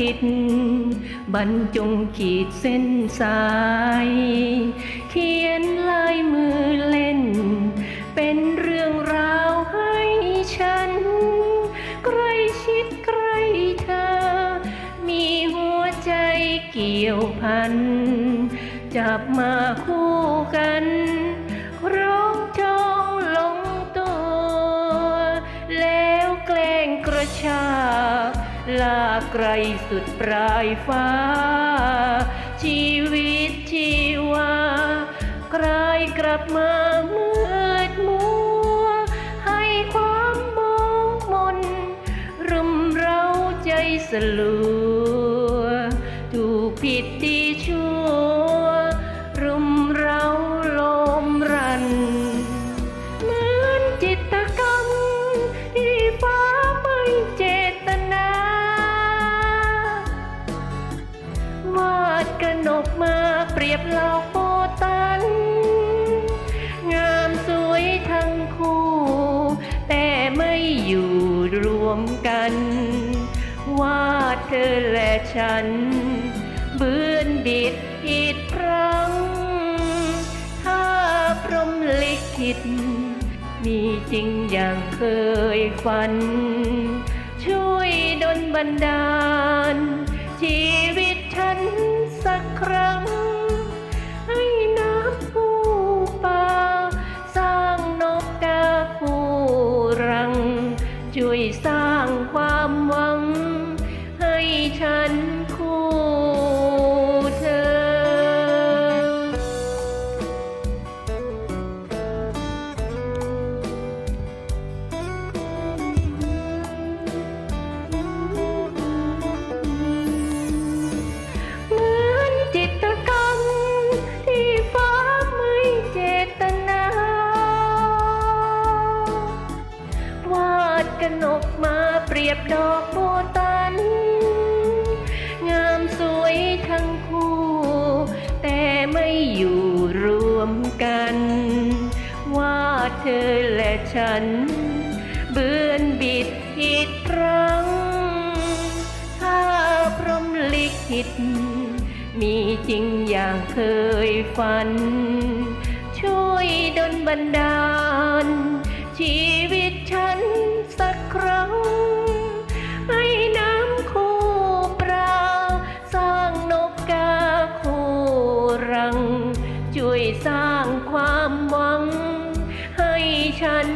คิด บรรจงขีดเส้นสาย เขียนลายมือเล่น เป็นเรื่องราวให้ฉัน ใกล้ชิดใกล้เธอ มีหัวใจเกี่ยวพัน จับมาคู่กัน ลาไกลสุดปลายฟ้า ชีวิตชีวากลายกลับมามืดมัว ให้ความมองมนรุมเร้าใจสลัวถูกผิดดี บเหล่าโปตัน งามสวยทั้งคู่ แต่ไม่อยู่รวมกัน ว่าเธอและฉันเบือนบิดผิดพลังถ้าพรหมลิขิต มีจริงอย่างเคยฝัน ช่วยดลบันดาลชีวิต ช่ว เปรียบดอกโบตัน งามสวยทั้งคู่ แต่ไม่อยู่รวมกัน ว่าเธอและฉัน เบือนบิดผิดครั้ง ถ้าพรมลิขิต มีจริงอย่างเคยฝัน ช่วยดลบันดาลชีวิตฉันสักครั้ง ง